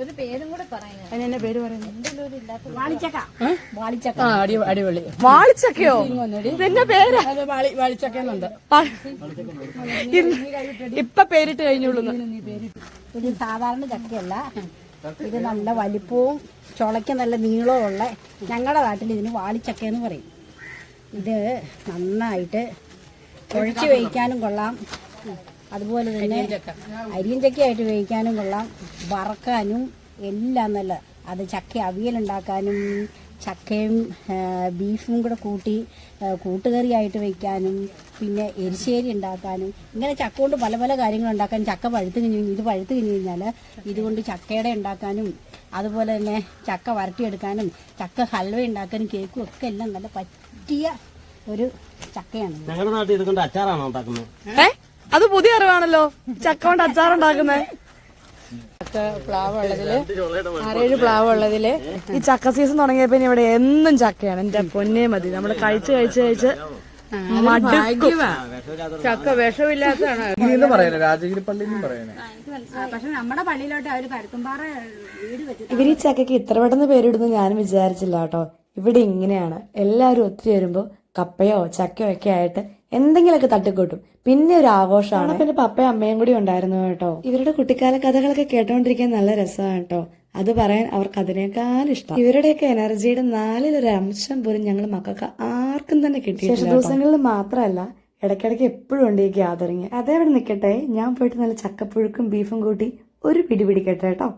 ഒരു പേരും കൂടെ പറയാൻ അതിനെന്നെ പേര് പറയുന്നത് എന്തെങ്കിലും ഒരു ഇല്ലാത്ത വാളിച്ചക്ക. വാളിച്ചക്ക. ആ അടി അടിപൊളി. വാളിച്ചക്കയോ? ഇതെന്നെ പേര്? വാളിച്ചക്കെന്നുണ്ട് ഇപ്പൊ പേരിട്ട് കഴിഞ്ഞുള്ളൂ ഇത് സാധാരണ ചക്കയല്ല. ഇത് നല്ല വലിപ്പവും ചുളയ്ക്ക് നല്ല നീളവും ഉള്ള ഞങ്ങളുടെ നാട്ടിൽ ഇതിന് വാളിച്ചക്ക എന്ന് പറയും. ഇത് നന്നായിട്ട് കുഴച്ച് വയ്ക്കാനും കൊള്ളാം. അതുപോലെ തന്നെ അരിയും ചക്കയായിട്ട് വേവിക്കാനും കൊള്ളാം. വറക്കാനും എല്ലാം നല്ല അത് ചക്ക അവിയലുണ്ടാക്കാനും ചക്കയും ബീഫും കൂടെ കൂട്ടി കൂട്ടുകറിയായിട്ട് വയ്ക്കാനും പിന്നെ എരിശ്ശേരി ഉണ്ടാക്കാനും ഇങ്ങനെ ചക്ക കൊണ്ട് പല പല കാര്യങ്ങൾ ഉണ്ടാക്കാനും ചക്ക പഴുത്ത് കഴിഞ്ഞ് ഇത് പഴുത്ത് കഴിഞ്ഞ് കഴിഞ്ഞാൽ ഇതുകൊണ്ട് ചക്കയുടെ ഉണ്ടാക്കാനും അതുപോലെ തന്നെ ചക്ക വരട്ടിയെടുക്കാനും ചക്ക ഹൽവ ഉണ്ടാക്കാനും കേക്കും ഒക്കെ എല്ലാം നല്ല പറ്റിയ ഒരു ചക്കയാണ് ഞങ്ങളുടെ നാട്ടിൽ ഇതുകൊണ്ട് അച്ചാറാണോ ഉണ്ടാക്കുന്നത്? അറിവാണല്ലോ ചക്ക കൊണ്ട് അച്ചാറുണ്ടാക്കുന്നേ. ചക്ക പ്ലാവ് ഉള്ളതിൽ ആറേഴ് പ്ലാവ് ഉള്ളതിൽ ഈ ചക്ക സീസൺ തുടങ്ങിയപ്പോ ഇനി ഇവിടെ എന്നും ചക്കയാണ്. എന്റെ പൊന്നേ മതി. നമ്മൾ കഴിച്ച് കഴിച്ച് കഴിച്ച് മടുക്കും. ചക്ക വിഷമില്ലാത്തതാണ്? പറയുന്നത് രാജഗിരി പള്ളി പറയുന്നത് പക്ഷെ നമ്മുടെ പള്ളിയിലോട്ട് അവർ പരുത്തുംപാറ ഇവർ ഈ ചക്കയ്ക്ക് ഇത്ര പെട്ടെന്ന് പേരിടുന്നു ഞാനും വിചാരിച്ചില്ല കേട്ടോ. ഇവിടെ ഇങ്ങനെയാണ്. എല്ലാവരും ഒത്തിരി വരുമ്പോൾ കപ്പയോ ചക്കയോ ഒക്കെ ആയിട്ട് എന്തെങ്കിലുമൊക്കെ തട്ടിക്കൂട്ടും. പിന്നെ ഒരു ആഘോഷമാണ്. പിന്നെ പപ്പയും അമ്മയും കൂടി ഉണ്ടായിരുന്നു കേട്ടോ. ഇവരുടെ കുട്ടിക്കാല കഥകളൊക്കെ കേട്ടോണ്ടിരിക്കാൻ നല്ല രസമാണ് കേട്ടോ. അത് പറയാൻ അവർക്ക് അതിനേക്കാൾ ഇഷ്ടം. ഇവരുടെയൊക്കെ എനർജിയുടെ നാലിലൊരു അംശം പോലും ഞങ്ങൾ മക്കൾക്ക് ആർക്കും തന്നെ കിട്ടിയിട്ടില്ല ദിവസങ്ങളിൽ മാത്രമല്ല ഇടയ്ക്കിടയ്ക്ക് എപ്പോഴും ഉണ്ട് ഈ ഗ്യാതറിങ് അതേവിടെ നിൽക്കട്ടെ. ഞാൻ പോയിട്ട് നല്ല ചക്കപ്പുഴുക്കും ബീഫും കൂട്ടി ഒരു പിടി പിടിക്കട്ടെ കേട്ടോ.